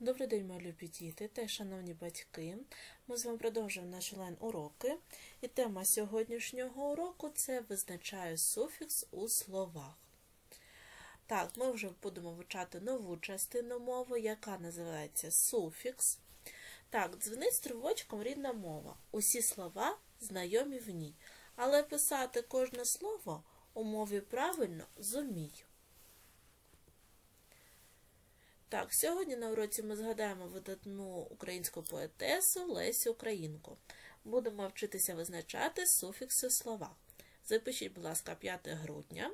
Добрий день, мої любі діти та шановні батьки. Ми з вами продовжуємо наші лайн-уроки. І тема сьогоднішнього уроку це визначає суфікс у словах. Так, ми вже будемо вивчати нову частину мови, яка називається суфікс. Так, дзвонить стрілочком рідна мова. Усі слова знайомі в ній. Але писати кожне слово у мові правильно зумію. Так, сьогодні на уроці ми згадаємо видатну українську поетесу Лесю Українку. Будемо вчитися визначати суфікси в словах. Запишіть, будь ласка, 5 грудня.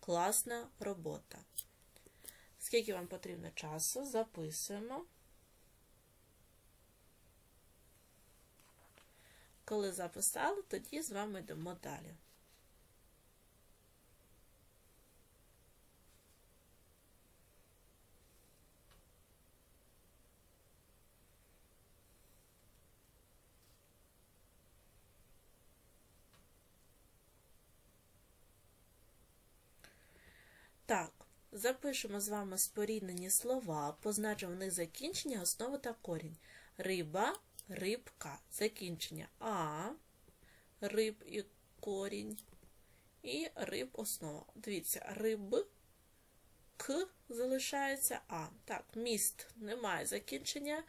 Класна робота. Скільки вам потрібно часу? Записуємо. Коли записали, тоді з вами йдемо далі. Так, запишемо з вами споріднені слова, позначимо в них закінчення, основу та корінь. Риба, рибка, закінчення А, риб і корінь, і риб основа. Дивіться, риб, К залишається А. Так, міст немає закінчення,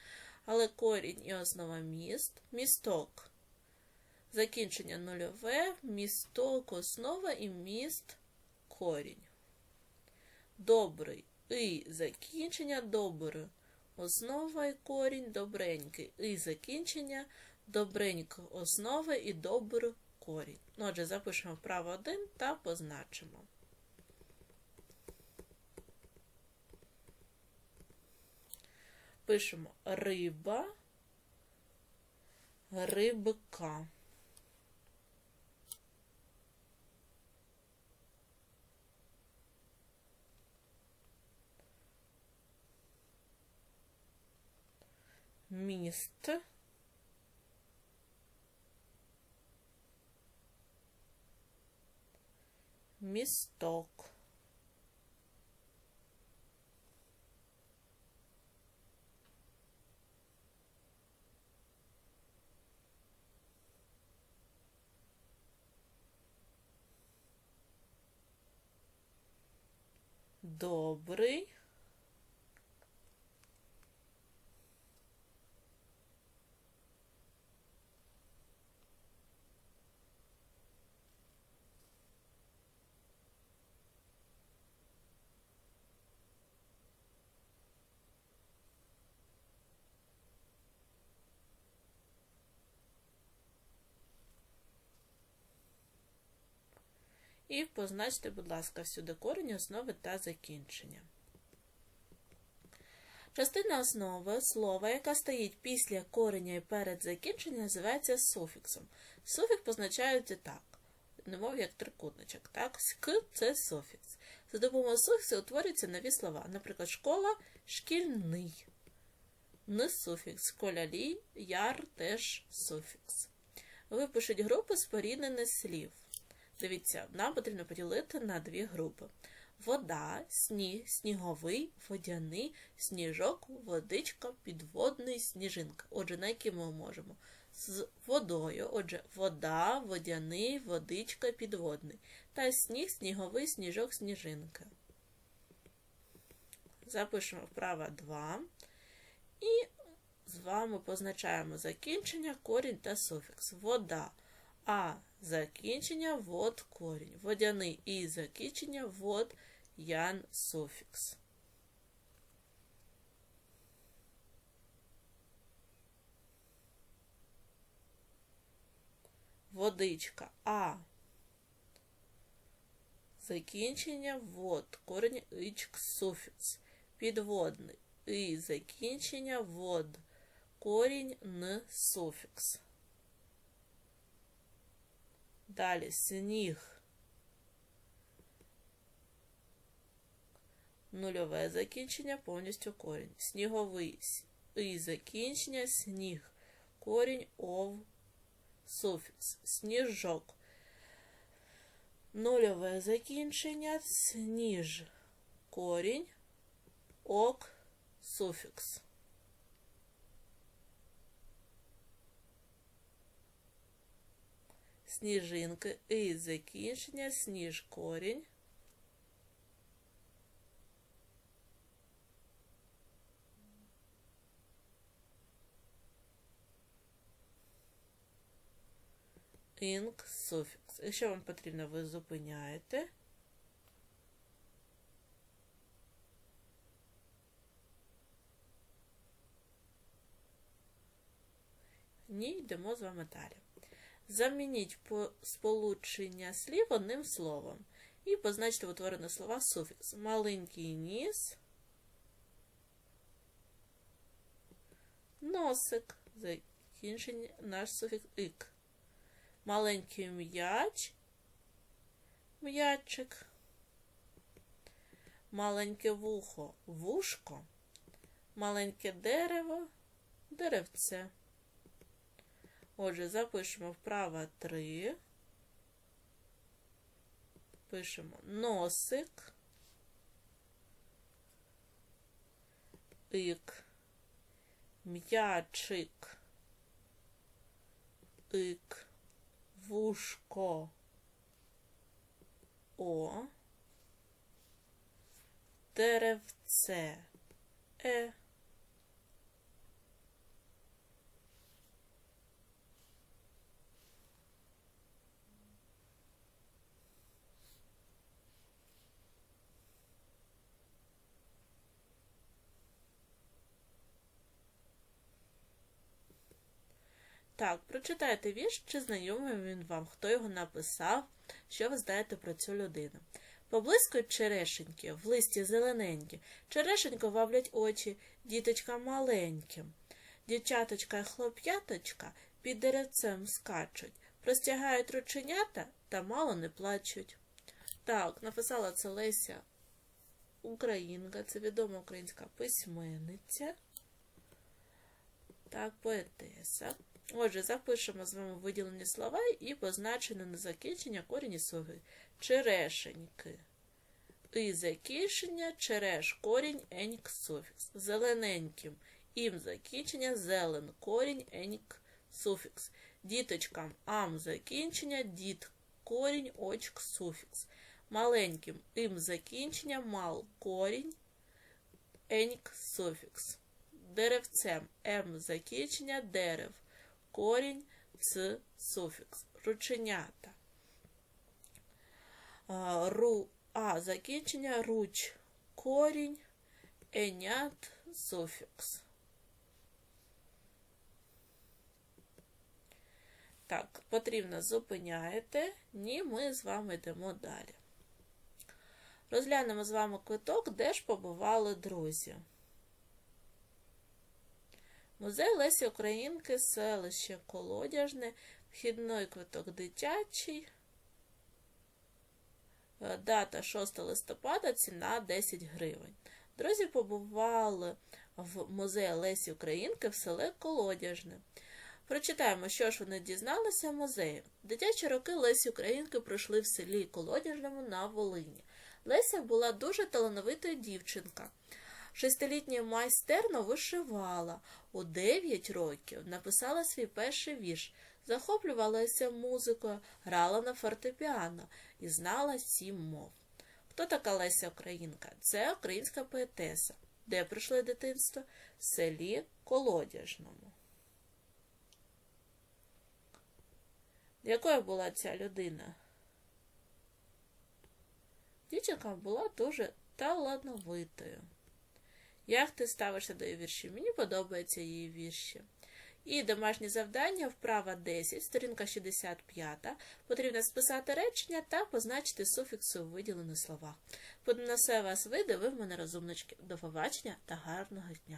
але корінь і основа міст. Місток. Закінчення нульове, місток, основа і міст корінь. Добрий і закінчення добре. Основа і корінь добренький. І закінчення добренька основа і добрий корінь. Ну, Отже, запишемо вправо один та позначимо. Пишемо риба, рибка. Міст. Місток. Добрий. І позначте, будь ласка, всюди корені, основи та закінчення. Частина основи слова, яка стоїть після кореня і перед закінченням, називається суфіксом. Суфікс позначається так, немов як трикутничок. Так? К це суфікс. За допомогою суфіксу утворюються нові слова. Наприклад, школа шкільний. Н суфікс. Школярі, яр теж суфікс. Випишіть групи споріднених слів. Дивіться, нам потрібно поділити на дві групи: вода, сніг, сніговий, водяний, сніжок, водичка, підводний, сніжинка. Отже, на які ми можемо? З водою. Отже, вода, водяний, водичка, підводний. Та сніг, сніговий, сніжок, сніжинка. Запишемо вправо 2. І з вами позначаємо закінчення, корінь та суфікс. Вода. А закінчення вод корінь. Водяний і закінчення вод ян суфікс. Водичка А. Закінчення вод. Корінь ичк суфікс. Підводний і закінчення вод. Корінь н суфікс. Далі сніг. Нульове закінчення повністю корінь. Сніговий і закінчення сніг. Корінь ов суфікс. Сніжок. Нульове закінчення сніж. Корінь ок суфікс. Сніжинки. І закінчення. Сніж корінь. Інк суфікс. Якщо вам потрібно, ви зупиняєте. Ні, йдемо з вами далі. Замініть по- сполучення слів одним словом. І позначте в утворених слова суфікс. Маленький ніс. Носик. Закінчення наш суфікс ик. Маленький м'яч. М'ячик. Маленьке вухо. Вушко. Маленьке дерево. Деревце. Отже, запишемо вправо 3. Пишемо носик. Ик. М'ячик. Ик. Вушко. О. Деревце. Е. Так, прочитайте вірш, чи знайомий він вам, хто його написав, що ви знаєте про цю людину. Поблискують черешеньки, в листі зелененькі, черешенько вавлять очі діточкам маленьким. Дівчаточка й хлоп'яточка під деревцем скачуть, простягають рученята та мало не плачуть. Так, написала це Леся Українка, це відома українська письменниця. Так, поетеса. Отже, запишемо з вами виділені слова і позначено на закінчення корінь соги. Черешеньки. І закінчення череш корінь еньк суфікс. Зелененьким. Ім закінчення зелен корінь еньк суфікс. Діточкам ам закінчення діт корінь очк суфікс. Маленьким ім закінчення мал корінь еньк суфікс. Деревцем м закінчення дерев корінь ц суфікс. Рученята. Ру, а закінчення руч корінь енят суфікс. Так, потрібно зупиняєте, ні, ми з вами йдемо далі. Розглянемо з вами квиток, де ж побували друзі. Музей Лесі Українки, селище Колодяжне, вхідний квиток дитячий. Е, Дата 6 листопада, ціна 10 гривень. Друзі побували в музеї Лесі Українки в селе Колодяжне. Прочитаємо, що ж вони дізналися в музеї. Дитячі роки Лесі Українки пройшли в селі Колодяжному на Волині. Леся була дуже талановитою дівчинка. Шестилітня майстерно вишивала. У 9 років написала свій перший вірш, захоплювалася музикою, грала на фортепіано і знала сім мов. Хто така Леся Українка? Це українська поетеса. Де прийшли дитинство? В селі Колодяжному. Якою була ця людина? Дівчинка була дуже талановитою. Як ти ставишся до її віршів? Мені подобаються її вірші. І домашнє завдання, вправа 10, сторінка 65. Потрібно списати речення та позначити суфіксу у виділених словах. На вас види, ви в мене розумнички. До побачення та гарного дня!